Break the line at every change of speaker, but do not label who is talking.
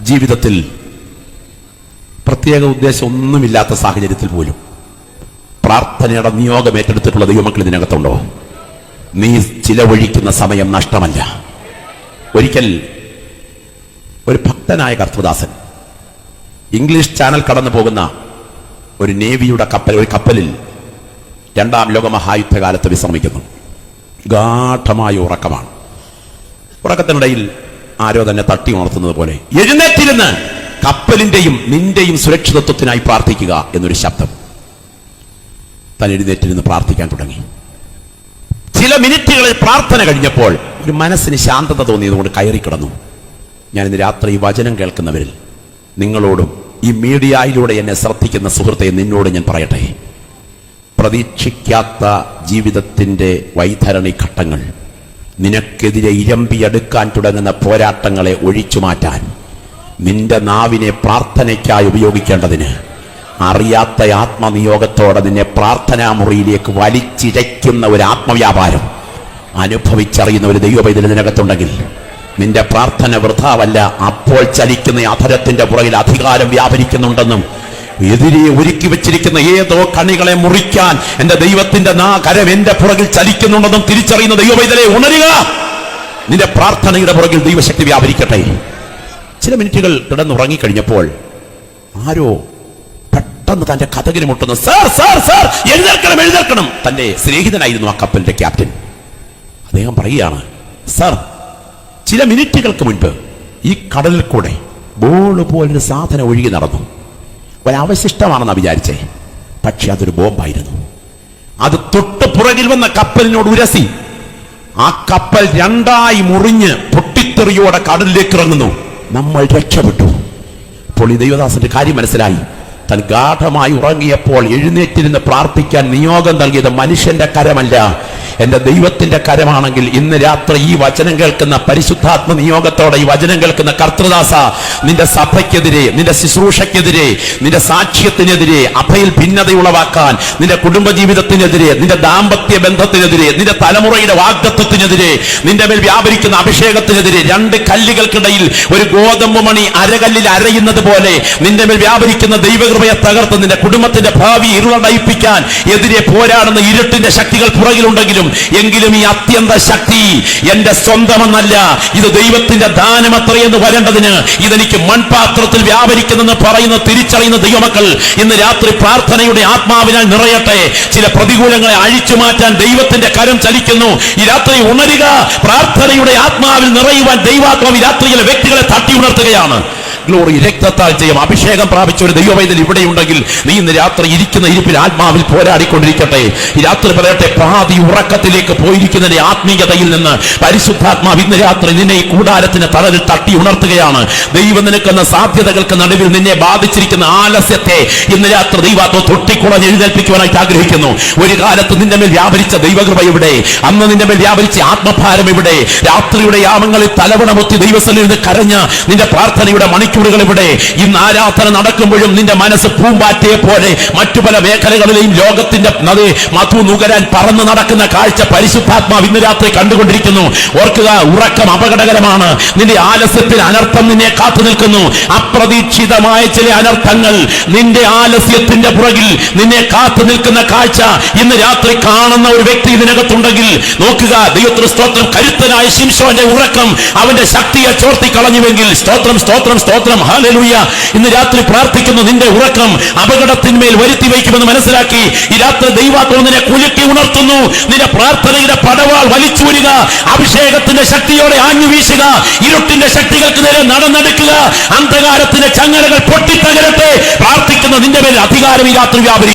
ജീവിതത്തിൽ പ്രത്യേക ഉദ്ദേശം ഒന്നുമില്ലാത്ത സാഹചര്യത്തിൽ പോലും പ്രാർത്ഥനയുടെ നിയോഗം ഏറ്റെടുത്തിട്ടുള്ള ദൈവമക്കൾ ഇതിനകത്തുണ്ടോ? നീ ചിലവഴിക്കുന്ന സമയം നഷ്ടമല്ല. ഒരിക്കൽ ഒരു ഭക്തനായ കർത്തദാസൻ ഇംഗ്ലീഷ് ചാനൽ കടന്നു പോകുന്ന ഒരു നേവിയുടെ കപ്പൽ ഒരു കപ്പലിൽ രണ്ടാം ലോക മഹായുദ്ധകാലത്ത് വിശ്രമിക്കുന്നു. ഗാഠമായ ഉറക്കമാണ്. ഉറക്കത്തിനിടയിൽ ആരോ തന്നെ തട്ടി ഉണർത്തുന്നത് പോലെ. എഴുന്നേറ്റിരുന്ന് കപ്പലിന്റെയും നിന്റെയും സുരക്ഷിതത്വത്തിനായി പ്രാർത്ഥിക്കുക എന്നൊരു ശബ്ദം. താൻ എഴുന്നേറ്റിരുന്ന് പ്രാർത്ഥിക്കാൻ തുടങ്ങി. ചില മിനിറ്റുകളിൽ പ്രാർത്ഥന കഴിഞ്ഞപ്പോൾ ഒരു മനസ്സിന് ശാന്തത തോന്നിയതുകൊണ്ട് കയറി കിടന്നു ഞാൻ ഇന്ന് രാത്രി ഈ വചനം കേൾക്കുന്നവരിൽ നിങ്ങളോടും ഈ മീഡിയയിലൂടെ എന്നെ ശ്രദ്ധിക്കുന്ന സുഹൃത്തെ നിന്നോട് ഞാൻ പറയട്ടെ. പ്രതീക്ഷിക്കാത്ത ജീവിതത്തിന്റെ വൈതരണി ഘട്ടങ്ങൾ നിനക്കെതിരെ ഇരമ്പിയെടുക്കാൻ തുടങ്ങുന്ന പോരാട്ടങ്ങളെ ഒഴിച്ചു മാറ്റാൻ. നിന്റെ നാവിനെ പ്രാർത്ഥനയ്ക്കായി ഉപയോഗിക്കേണ്ടതിന്. അറിയാത്ത ആത്മനിയോഗത്തോടെ നിന്നെ പ്രാർത്ഥനാ മുറിയിലേക്ക് വലിച്ചിരയ്ക്കുന്ന ഒരു ആത്മവ്യാപാരം അനുഭവിച്ചറിയുന്ന ഒരു ദൈവപൈതൽ നിനകത്തുണ്ടെങ്കിൽ നിന്റെ പ്രാർത്ഥന വൃഥാവല്ല. അപ്പോൾ ചലിക്കുന്ന അധരത്തിന്റെ പുറകിൽ അധികാരം വ്യാപരിക്കുന്നുണ്ടെന്നും എതിരെ ഒരുക്കി വെച്ചിരിക്കുന്ന ഏതോ കണികളെ മുറിക്കാൻ എന്റെ ദൈവത്തിന്റെ നാ കരം എന്റെ പുറകിൽ ചലിക്കുന്നുണ്ടെന്നും തിരിച്ചറിയുന്ന ദൈവവൈതലെ ഉണരുക. നിന്റെ പ്രാർത്ഥനയുടെ പുറകിൽ ദൈവശക്തി വ്യാപരിക്കട്ടെ. ചില മിനിറ്റുകൾ കിടന്നുറങ്ങിക്കഴിഞ്ഞപ്പോൾ ആരോ പെട്ടെന്ന് തന്റെ കഥകിന് മുട്ടുന്നു സാർ സാർ സാർ എഴുന്നേൽക്കണം എഴുന്നേൽക്കണം തന്റെ സ്നേഹിതനായിരുന്നു ആ കപ്പലിന്റെ ക്യാപ്റ്റൻ. അദ്ദേഹം പറയുകയാണ് സാർ ചില മിനിറ്റുകൾക്ക് മുൻപ് ഈ കടലിൽ കൂടെ ബോൾ പോലൊരു സാധനം ഒഴുകി നടന്നു. ഒരവശിഷ്ടമാണെന്നാ വിചാരിച്ചേ. പക്ഷെ അതൊരു ബോംബായിരുന്നു. അത് തൊട്ട് പുറകിൽ വന്ന കപ്പലിനോട് ഉരസി. ആ കപ്പൽ രണ്ടായി മുറിഞ്ഞ് പൊട്ടിത്തെറിയോടെ കടലിലേക്ക് ഇറങ്ങുന്നു. നമ്മൾ രക്ഷപ്പെട്ടു. അപ്പോൾ ഈ ദൈവദാസന്റെ കാര്യം മനസ്സിലായി. താൻ ഗാഠമായി ഉറങ്ങിയപ്പോൾ എഴുന്നേറ്റിരുന്ന് പ്രാർത്ഥിക്കാൻ നിയോഗം നൽകിയത് മനുഷ്യന്റെ കരമല്ല. എന്റെ ദൈവത്തിന്റെ കരമാണെങ്കിൽ ഇന്ന് രാത്രി ഈ വചനം കേൾക്കുന്ന പരിശുദ്ധാത്മ നിയോഗത്തോടെ ഈ വചനം കേൾക്കുന്ന കർത്തൃദാസ നിന്റെ സഭയ്ക്കെതിരെ നിന്റെ ശുശ്രൂഷയ്ക്കെതിരെ നിന്റെ സാക്ഷ്യത്തിനെതിരെ അഭയിൽ ഭിന്നത ഉളവാക്കാൻ നിന്റെ കുടുംബജീവിതത്തിനെതിരെ നിന്റെ ദാമ്പത്യ ബന്ധത്തിനെതിരെ നിന്റെ തലമുറയുടെ വാഗ്ദത്വത്തിനെതിരെ നിന്റെ മേൽ വ്യാപരിക്കുന്ന അഭിഷേകത്തിനെതിരെ രണ്ട് കല്ലുകൾക്കിടയിൽ ഒരു ഗോതമ്പ് മണി അരകല്ലിൽ അരയുന്നത് പോലെ നിന്റെ മേൽ വ്യാപരിക്കുന്ന ദൈവകൃപയെ തകർത്ത് നിന്റെ കുടുംബത്തിന്റെ ഭാവി ഇരുളടയിപ്പിക്കാൻ എതിരെ പോരാടുന്ന ഇരുട്ടിന്റെ ശക്തികൾ പുറകിലുണ്ടെങ്കിലും എങ്കിലും ഈ അത്യന്ത ശക്തി എന്റെ സ്വന്തമെന്നല്ല. ഇത് ദൈവത്തിന്റെ ദാനമത്രയെന്ന് വരേണ്ടതിന്. ഇതെനിക്ക് മൺപാത്രത്തിൽ വ്യാപരിക്കുന്നെന്ന് പറയുന്ന തിരിച്ചറിയുന്ന ദൈവമക്കൾ ഇന്ന് രാത്രി പ്രാർത്ഥനയുടെ ആത്മാവിനാൽ നിറയട്ടെ. ചില പ്രതികൂലങ്ങളെ അഴിച്ചു മാറ്റാൻ ദൈവത്തിന്റെ കരം ചലിക്കുന്നു. ഈ രാത്രി ഉണരുക. പ്രാർത്ഥനയുടെ ആത്മാവിൽ നിറയുവാൻ ദൈവാത്മാവ് രാത്രിയിലെ വ്യക്തികളെ തട്ടി ഉണർത്തുകയാണ്. ഗ്ലോറി രക്തത്താൽ ചെയ്യും അഭിഷേകം പ്രാപിച്ച ഒരു ദൈവവൈദ്യൽ ഇവിടെ ഉണ്ടെങ്കിൽ നീ ഇന്ന് രാത്രി ഇരിക്കുന്ന ഇരിപ്പിൽ ആത്മാവിൽ പോരാടിക്കൊണ്ടിരിക്കട്ടെ. ഈ രാത്രി പറയട്ടെ പാതി ഉറക്കത്തിലേക്ക് പോയിരിക്കുന്നതിന്റെ ആത്മീയതയിൽ നിന്ന് പരിശുദ്ധാത്മാവ് ഇന്ന് രാത്രി നിന്നെ ഈ കൂടാരത്തിന് തലതിൽ തട്ടി ഉണർത്തുകയാണ്. ദൈവം നിനക്കുന്ന സാധ്യതകൾക്ക് നടുവിൽ നിന്നെ ബാധിച്ചിരിക്കുന്ന ആലസ്യത്തെ ഇന്ന് രാത്രി ദൈവത്തോ തൊട്ടിക്കുളഞ്ഞ് എഴുന്നേൽപ്പിക്കുവാനായിട്ട് ആഗ്രഹിക്കുന്നു. ഒരു കാലത്ത് നിന്റെ മേൽ വ്യാപരിച്ച ദൈവകൃപ ഇവിടെ അന്ന് നിന്റെ മേൽ വ്യാപരിച്ച ആത്മഭാരം ഇവിടെ രാത്രിയുടെ യാമങ്ങളിൽ തലവണമൊത്തി ദൈവസ്ഥലിൽ നിന്ന് കരഞ്ഞ നിന്റെ പ്രാർത്ഥനയുടെ മണിക്കൂറുകൾ ഇവിടെ ഇന്ന് ആരാധന നടക്കുമ്പോഴും നിന്റെ മനസ്സ് പൂമ്പാറ്റയെ പോലെ മറ്റു പല മേഖലകളിലെയും ലോകത്തിന്റെ നദി മധു നുകരാൻ പറന്നു നടക്കുന്ന കാഴ്ച പരിശുദ്ധാത്മാവ് ഇന്ന് രാത്രി കണ്ടുകൊണ്ടിരിക്കുന്നു. ഓർക്കുക ഉറക്കം അപകടകരമാണ്. നിന്റെ ആലസ്യത്തിൽ അനർത്ഥം നിന്നെ കാത്തു നിൽക്കുന്നു. അപ്രതീക്ഷിതമായ ചില അനർത്ഥങ്ങൾ നിന്റെ ആലസ്യത്തിന്റെ പുറകിൽ നിന്നെ കാത്തു നിൽക്കുന്ന കാഴ്ച ഇന്ന് രാത്രി കാണുന്ന ഒരു വ്യക്തി ഇതിനകത്തുണ്ടെങ്കിൽ നോക്കുക ദൈവത്തിന് സ്തോത്രം. കരുത്തനായ ശിംഷോന്റെ ഉറക്കം അവന്റെ ശക്തിയെ ചോർത്തി കളഞ്ഞുവെങ്കിൽ സ്തോത്രം സ്തോത്രം സ്തോത്രം. ഹാലലൂയ ഇന്ന് രാത്രി പ്രാർത്ഥിക്കുന്ന നിന്റെ ഉറക്കം അപകടത്തിന്മേൽ വരുത്തി വയ്ക്കുമെന്ന് മനസ്സിലാക്കി. ഈ രാത്രി ദൈവാത്മ നിന്നെ കുലുക്കി ഉണർത്തുന്നു. നിന്റെ പ്രാർത്ഥനയുടെ പടവാൾ വലിച്ചൂരുക അഭിഷേകത്തിന്റെ ശക്തിയോടെ ആഞ്ഞു വീശുക. ഇരുട്ടിന്റെ ശക്തികൾക്ക് നേരെ നടന്നെടുക്കുക. അന്ധകാരത്തിന്റെ ചങ്ങലകൾ പൊട്ടിത്തകരട്ടെ. പ്രാർത്ഥിക്കുന്ന നിന്റെ മേൽ അധികാരം ഈ രാത്രി വ്യാപരി